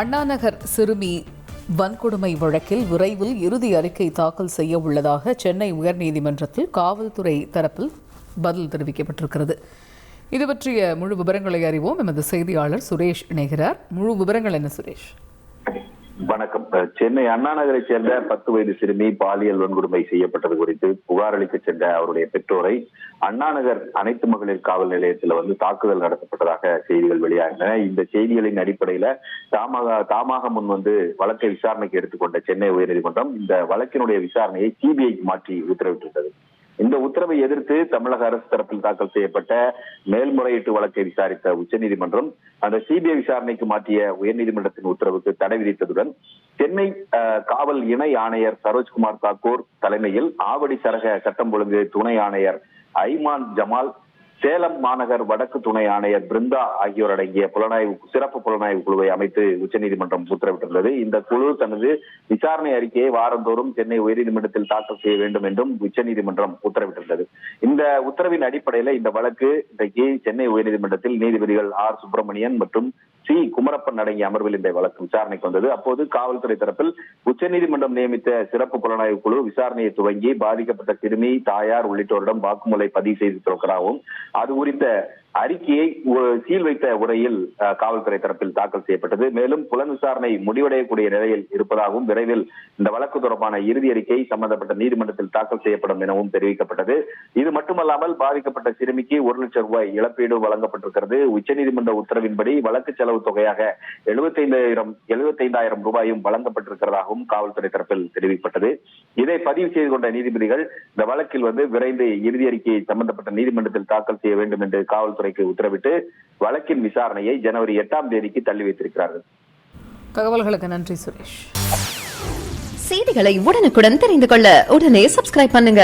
அண்ணாநகர் சிறுமி வன்கொடுமை வழக்கில் விரைவில் இறுதி அறிக்கை தாக்கல் செய்ய உள்ளதாக சென்னை உயர்நீதிமன்றத்தில் காவல்துறை தரப்பில் பதில் தெரிவிக்கப்பட்டிருக்கிறது. இது பற்றிய முழு விவரங்களை அறிவோம். எமது செய்தியாளர் சுரேஷ் இணைகிறார். முழு விவரங்கள் என்ன சுரேஷ்? வணக்கம். சென்னை அண்ணா நகரை சேர்ந்த பத்து வயது சிறுமி பாலியல் வன்கொடுமை செய்யப்பட்டது குறித்து புகார் அளிக்க சென்ற அவருடைய பெற்றோரை அண்ணாநகர் அனைத்து மகளிர் காவல் நிலையத்தில் வந்து தாக்குதல் நடத்தப்பட்டதாக செய்திகள் வெளியாகின இந்த செய்திகளின் அடிப்படையில தாமாக தாமாக முன் வந்து வழக்கை விசாரணைக்கு எடுத்துக்கொண்ட சென்னை உயர்நீதிமன்றம் இந்த வழக்கினுடைய விசாரணையை சிபிஐக்கு மாற்றி உத்தரவிட்டிருந்தது. இந்த உத்தரவை எதிர்த்து தமிழக அரசு தரப்பில் தாக்கல் செய்யப்பட்ட மேல்முறையீட்டு வழக்கை விசாரித்த உச்சநீதிமன்றம் அந்த சிபிஐ விசாரணைக்கு மாற்றிய உயர்நீதிமன்றத்தின் உத்தரவுக்கு தடை விதித்ததுடன் சென்னை காவல் இணை ஆணையர் சரோஜ்குமார் தாக்கூர் தலைமையில் ஆவடி சரக சட்டம் ஒழுங்கு துணை ஆணையர் آئی ماں جمال சேலம் மாநகர் வடக்கு துணை ஆணையர் பிருந்தா ஆகியோர் அடங்கிய புலனாய்வு சிறப்பு புலனாய்வு குழுவை அமைத்து உச்சநீதிமன்றம் உத்தரவிட்டுள்ளது. இந்த குழு தனது விசாரணை அறிக்கையை வாரந்தோறும் சென்னை உயர்நீதிமன்றத்தில் தாக்கல் செய்ய வேண்டும் என்றும் உச்சநீதிமன்றம் உத்தரவிட்டுள்ளது. இந்த உத்தரவின் அடிப்படையில இந்த வழக்கு இன்றைக்கு சென்னை உயர்நீதிமன்றத்தில் நீதிபதிகள் ஆர். சுப்பிரமணியன் மற்றும் சி. குமரப்பன் அடங்கிய அமர்வில் இந்த வழக்கு விசாரணைக்கு வந்தது. அப்போது காவல்துறை தரப்பில் உச்சநீதிமன்றம் நியமித்த சிறப்பு புலனாய்வு குழு விசாரணையை துவங்கி பாதிக்கப்பட்ட சிறுமி தாயார் உள்ளிட்டோரிடம் வாக்குமூலை பதிவு செய்திருக்கிறதாகவும் அது குறித்த அறிக்கையை சீல் வைத்த உரையில் காவல்துறை தரப்பில் தாக்கல் செய்யப்பட்டது. மேலும் புலன் விசாரணை முடிவடையக்கூடிய நிலையில் இருப்பதாகவும் விரைவில் இந்த வழக்கு தொடர்பான இறுதி அறிக்கை சம்பந்தப்பட்ட நீதிமன்றத்தில் தாக்கல் செய்யப்படும் எனவும் தெரிவிக்கப்பட்டது. இது மட்டுமல்லாமல் பாதிக்கப்பட்ட சிறுமிக்கு ஒரு லட்சம் ரூபாய் இழப்பீடு வழங்கப்பட்டிருக்கிறது. உச்சநீதிமன்ற உத்தரவின்படி வழக்கு செலவு தொகையாக எழுபத்தைந்தாயிரம் எழுபத்தைந்தாயிரம் ரூபாயும் வழங்கப்பட்டிருக்கிறதாகவும் காவல்துறை தரப்பில் தெரிவிக்கப்பட்டது. இதை பதிவு செய்து கொண்ட நீதிபதிகள் இந்த வழக்கில் வந்து விரைந்து இறுதி அறிக்கையை சம்பந்தப்பட்ட நீதிமன்றத்தில் தாக்கல் செய்ய வேண்டும் என்று காவல்துறை காவல்துறைக்கு உத்தரவிட்டு வழக்கின் விசாரணையை ஜனவரி எட்டாம் தேதிக்கு தள்ளி வைத்திருக்கிறார்கள். தகவல்களுக்கு நன்றி சுரேஷ். செய்திகளை உடனுக்குடன் தெரிந்து கொள்ள உடனே சப்ஸ்கிரைப் பண்ணுங்க.